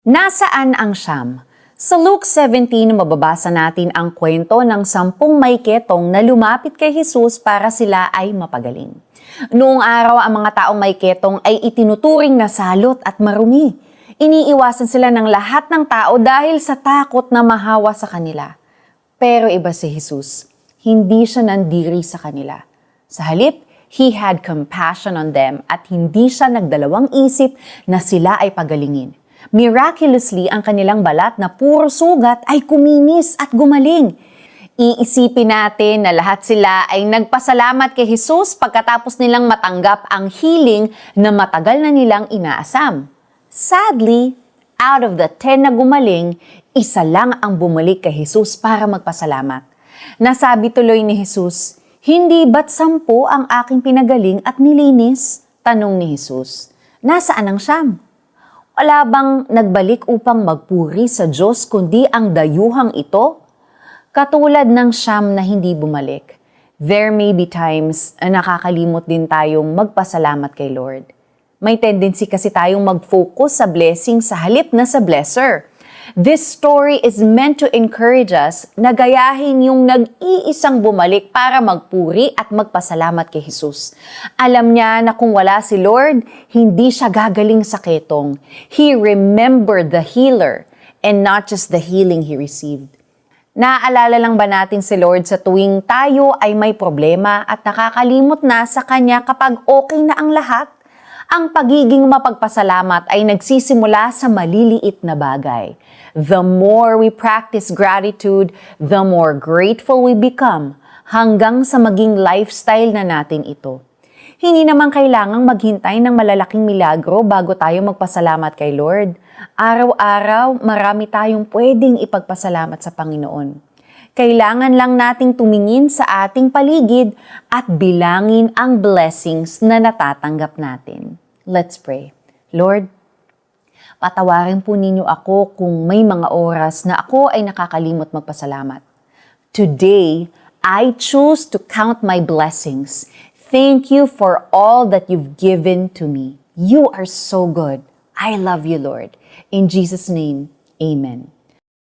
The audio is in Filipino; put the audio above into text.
Nasaan ang siyam? Sa Luke 17, mababasa natin ang kwento ng sampung may ketong na lumapit kay Jesus para sila ay mapagaling. Noong araw, ang mga taong may ketong ay itinuturing na salot at marumi. Iniiwasan sila ng lahat ng tao dahil sa takot na mahawa sa kanila. Pero iba si Jesus. Hindi siya nandiri sa kanila. Sa halip, He had compassion on them at hindi siya nagdalawang isip na sila ay pagalingin. Miraculously, ang kanilang balat na puro sugat ay kuminis at gumaling. Iisipin natin na lahat sila ay nagpasalamat kay Jesus pagkatapos nilang matanggap ang healing na matagal na nilang inaasam. Sadly, out of the ten na gumaling, isa lang ang bumalik kay Jesus para magpasalamat. Nasabi tuloy ni Jesus, Hindi ba't sampu ang aking pinagaling at nilinis? Tanong ni Jesus. Nasaan ang siyam? Wala bang nagbalik upang magpuri sa Diyos kundi ang dayuhang ito? Katulad ng siyam na hindi bumalik, there may be times na nakakalimot din tayong magpasalamat kay Lord. May tendency kasi tayong mag-focus sa blessing sa halip na sa blesser. This story is meant to encourage us na gayahin yung nag-iisang bumalik para magpuri at magpasalamat kay Jesus. Alam niya na kung wala si Lord, hindi siya gagaling sa ketong. He remembered the healer and not just the healing he received. Naaalala lang ba natin si Lord sa tuwing tayo ay may problema at nakakalimot na sa Kanya kapag okay na ang lahat? Ang pagiging mapagpasalamat ay nagsisimula sa maliliit na bagay. The more we practice gratitude, the more grateful we become hanggang sa maging lifestyle na natin ito. Hindi naman kailangang maghintay ng malalaking milagro bago tayo magpasalamat kay Lord. Araw-araw, marami tayong pwedeng ipagpasalamat sa Panginoon. Kailangan lang nating tumingin sa ating paligid at bilangin ang blessings na natatanggap natin. Let's pray. Lord, patawarin po ninyo ako kung may mga oras na ako ay nakakalimot magpasalamat. Today, I choose to count my blessings. Thank you for all that you've given to me. You are so good. I love you, Lord. In Jesus' name, amen.